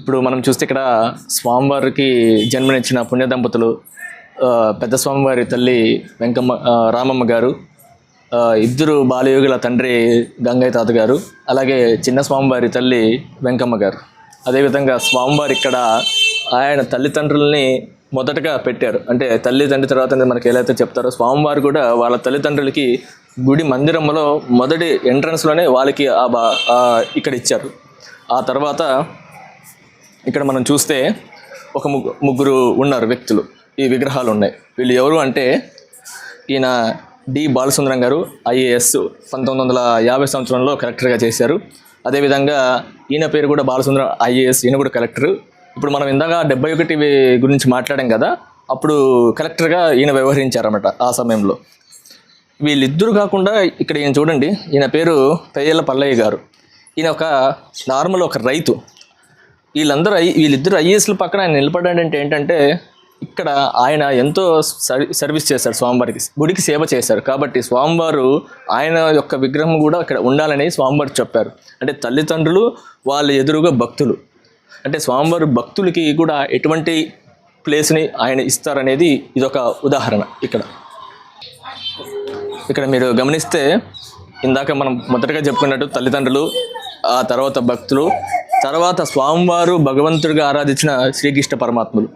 ఇప్పుడు మనం చూస్తే ఇక్కడ స్వామివారికి జన్మనిచ్చిన పుణ్య దంపతులు పెద్ద స్వామివారి తల్లి వెంకమ్మ రామమ్మ గారు ఇద్దరు బాలయోగుల తండ్రి గంగయ్య తాత గారు అలాగే చిన్న స్వామివారి తల్లి వెంకమ్మ గారు. అదేవిధంగా స్వామివారి ఇక్కడ ఆయన తల్లిదండ్రుల్ని మొదటగా పెట్టారు. అంటే తల్లిదండ్రి తర్వాత మనకి ఎలా అయితే చెప్తారో స్వామివారు కూడా వాళ్ళ తల్లిదండ్రులకి గుడి మందిరంలో మొదటి ఎంట్రన్స్లోనే వాళ్ళకి ఆ బా ఇక్కడ ఇచ్చారు. ఆ తర్వాత ఇక్కడ మనం చూస్తే ఒక ముగ్గు ముగ్గురు ఉన్నారు వ్యక్తులు. ఈ విగ్రహాలు ఉన్నాయి. వీళ్ళు ఎవరు అంటే ఈయన డి. బాలసుందరం గారు ఐఏఎస్ పంతొమ్మిది వందల యాభై సంవత్సరంలో కలెక్టర్గా చేశారు. అదేవిధంగా ఈయన పేరు కూడా బాలసుందరం ఐఏఎస్ ఈయన కూడా కలెక్టర్. ఇప్పుడు మనం ఇందాక డెబ్బై ఒకటి గురించి మాట్లాడాం కదా అప్పుడు కలెక్టర్గా ఈయన వ్యవహరించారన్నమాట ఆ సమయంలో. వీళ్ళిద్దరు కాకుండా ఇక్కడ ఈయన చూడండి ఈయన పేరు పెయ్యల పల్లయ్య గారు. ఈయన ఒక నార్మల్ ఒక రైతు. వీళ్ళందరూ ఐ వీళ్ళిద్దరు ఐఏఎస్ల పక్కన ఆయన నిలబడాడంటే ఏంటంటే ఇక్కడ ఆయన ఎంతో సర్వీస్ చేశారు స్వామివారికి గుడికి సేవ చేశారు. కాబట్టి స్వామివారు ఆయన యొక్క విగ్రహం కూడా ఇక్కడ ఉండాలని స్వామివారు చెప్పారు. అంటే తల్లిదండ్రులు వాళ్ళ ఎదురుగా భక్తులు. అంటే స్వామివారు భక్తులకి కూడా ఎటువంటి ప్లేస్ని ఆయన ఇస్తారనేది ఇదొక ఉదాహరణ ఇక్కడ. ఇక్కడ మీరు గమనిస్తే ఇందాక మనం మొదటగా చెప్పుకున్నట్టు తల్లిదండ్రులు ఆ తర్వాత భక్తులు తర్వాత స్వామివారు భగవంతుడిగా ఆరాధించిన శ్రీకృష్ణ పరమాత్ములు.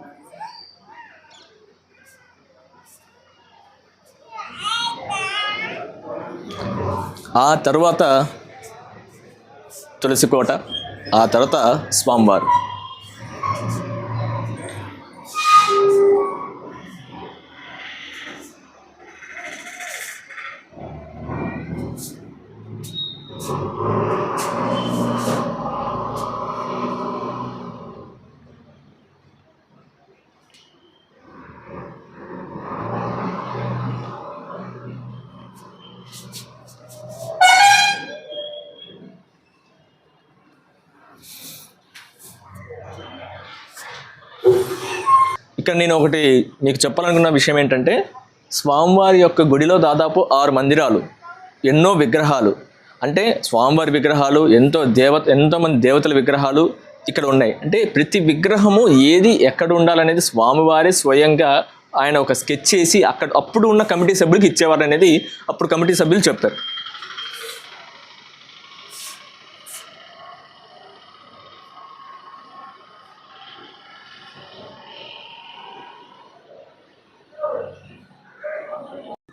ఆ తర్వాత తులసికోట ఆ తర్వాత స్వామివారు. ఇక్కడ నేను ఒకటి మీకు చెప్పాలనుకున్న విషయం ఏంటంటే స్వామివారి యొక్క గుడిలో దాదాపు ఆరు మందిరాలు ఎన్నో విగ్రహాలు. అంటే స్వామివారి విగ్రహాలు ఎంతో దేవత ఎంతోమంది దేవతల విగ్రహాలు ఇక్కడ ఉన్నాయి. అంటే ప్రతి విగ్రహము ఏది ఎక్కడ ఉండాలనేది స్వామివారే స్వయంగా ఆయన ఒక స్కెచ్ చేసి అక్కడ అప్పుడు ఉన్న కమిటీ సభ్యులకు ఇచ్చేవారు అనేది అప్పుడు కమిటీ సభ్యులు చెప్తారు.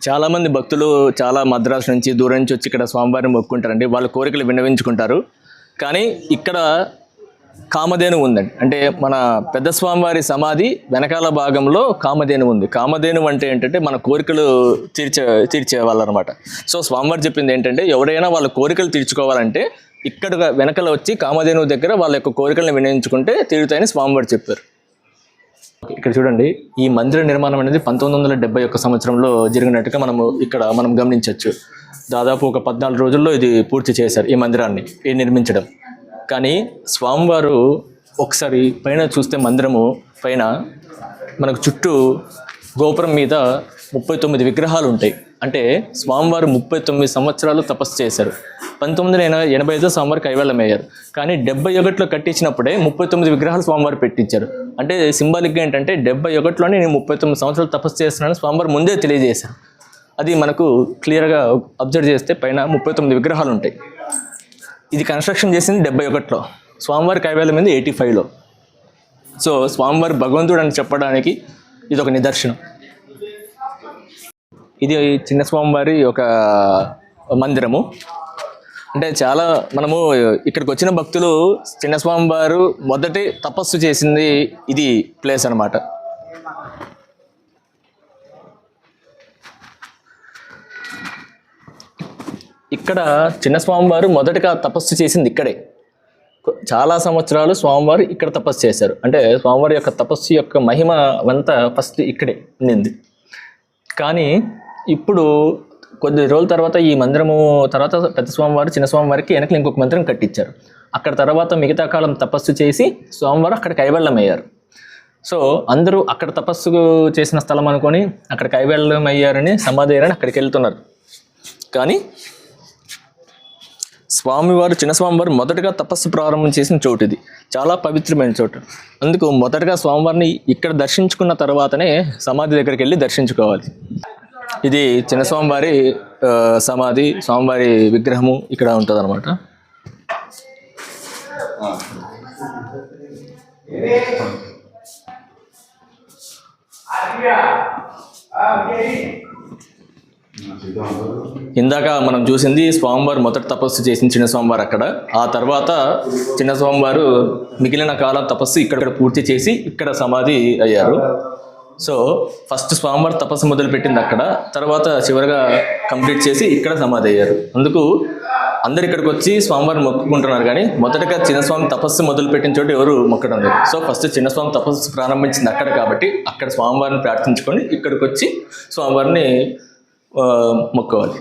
చాలామంది భక్తులు చాలా మద్రాసు నుంచి దూరం నుంచి వచ్చి ఇక్కడ స్వామివారిని మొక్కుంటారండి. వాళ్ళ కోరికలు విన్నవించుకుంటారు. కానీ ఇక్కడ కామధేను ఉందండి. అంటే మన పెద్ద స్వామివారి సమాధి వెనకాల భాగంలో కామధేను ఉంది. కామధేను అంటే ఏంటంటే మన కోరికలు తీర్చే తీర్చే వాళ్ళనమాట. సో స్వామివారు చెప్పింది ఏంటంటే ఎవరైనా వాళ్ళ కోరికలు తీర్చుకోవాలంటే ఇక్కడ వెనకల వచ్చి కామధేను దగ్గర వాళ్ళ యొక్క కోరికలను వినియోగించుకుంటే తీరుతాయని స్వామివారు చెప్పారు. ఇక్కడ చూడండి ఈ మందిర నిర్మాణం అనేది పంతొమ్మిది వందల డెబ్బై ఒక్క సంవత్సరంలో జరిగినట్టుగా మనము ఇక్కడ మనం గమనించవచ్చు. దాదాపు ఒక పద్నాలుగు రోజుల్లో ఇది పూర్తి చేశారు ఈ మందిరాన్ని ఈ నిర్మించడం. కానీ స్వామివారు ఒకసారి పైన చూస్తే మందిరము పైన మనకు చుట్టూ గోపురం మీద ముప్పై తొమ్మిది విగ్రహాలు ఉంటాయి అంటే స్వామివారు ముప్పై తొమ్మిది సంవత్సరాలు తపస్సు చేశారు. పంతొమ్మిది వందల ఎనభై ఎనభై ఐదో స్వామివారు కైవల్యమయ్యారు కానీ డెబ్బై ఒకటిలో కట్టించినప్పుడే ముప్పై తొమ్మిది విగ్రహాలు స్వామివారు పెట్టించారు. అంటే సింబాలిక్గా ఏంటంటే డెబ్బై ఒకటిలోనే నేను ముప్పై తొమ్మిది సంవత్సరాలు తపస్సు చేస్తున్నాను స్వామివారు ముందే తెలియజేశారు. అది మనకు క్లియర్గా అబ్జర్వ్ చేస్తే పైన ముప్పై తొమ్మిది విగ్రహాలు ఉంటాయి ఇది కన్స్ట్రక్షన్ చేసింది డెబ్బై ఒకటిలో స్వామివారి కైవల్యం మీద ఎయిటీ ఫైవ్లో. సో స్వామివారి భగవంతుడు అని చెప్పడానికి ఇది ఒక నిదర్శనం. ఇది చిన్న స్వామివారి ఒక మందిరము. అంటే చాలా మనము ఇక్కడికి వచ్చిన భక్తులు చిన్న స్వామివారు మొదటి తపస్సు చేసింది ఇది ప్లేస్ అన్నమాట. ఇక్కడ చిన్న స్వామివారు మొదటగా తపస్సు చేసింది ఇక్కడే. చాలా సంవత్సరాలు స్వామివారు ఇక్కడ తపస్సు చేశారు. అంటే స్వామివారి యొక్క తపస్సు యొక్క మహిమ అంతా ఫస్ట్ ఇక్కడే ఉండింది. కానీ ఇప్పుడు కొద్ది రోజుల తర్వాత ఈ మందిరము తర్వాత పెద్ద స్వామివారు చిన్న స్వామివారికి వెనకలు ఇంకొక మందిరం కట్టించారు. అక్కడ తర్వాత మిగతా కాలం తపస్సు చేసి స్వామివారు అక్కడ కైవల్యం అయ్యారు సో అందరూ అక్కడ తపస్సు చేసిన స్థలం అనుకొని అక్కడ కైవల్యం అయ్యారని సమాధి అయ్యారని అక్కడికి వెళ్తున్నారు. కానీ స్వామివారు చిన్న స్వామివారు మొదటగా తపస్సు ప్రారంభం చేసిన చోటు ఇది. చాలా పవిత్రమైన చోటు. అందుకు మొదటగా స్వామివారిని ఇక్కడ దర్శించుకున్న తర్వాతనే సమాధి దగ్గరికి వెళ్ళి దర్శించుకోవాలి. ఇది చిన్న స్వామివారి ఆ, సమాధి స్వామివారి విగ్రహము ఇక్కడ ఉంటుంది అనమాట ఇందాక మనం చూసింది స్వామివారు మొదట తపస్సు చేసిన చిన్న స్వామివారు అక్కడ. ఆ తర్వాత చిన్న స్వామివారు మిగిలిన కాలం తపస్సు ఇక్కడ పూర్తి చేసి ఇక్కడ సమాధి అయ్యారు. సో ఫస్ట్ స్వామివారు తపస్సు మొదలుపెట్టింది అక్కడ. తర్వాత చివరిగా కంప్లీట్ చేసి ఇక్కడ సమాధి అయ్యారు. అందుకు అందరు ఇక్కడికి వచ్చి స్వామివారిని మొక్కుకుంటున్నారు కానీ మొదటగా చిన్నస్వామి తపస్సు మొదలుపెట్టిన చోటు ఎవరు మొక్కడం లేదు. సో ఫస్ట్ చిన్నస్వామి తపస్సు ప్రారంభించింది అక్కడ కాబట్టి అక్కడ స్వామివారిని ప్రార్థించుకొని ఇక్కడికి వచ్చి స్వామివారిని మొక్కవాలి మొక్కోవాలి.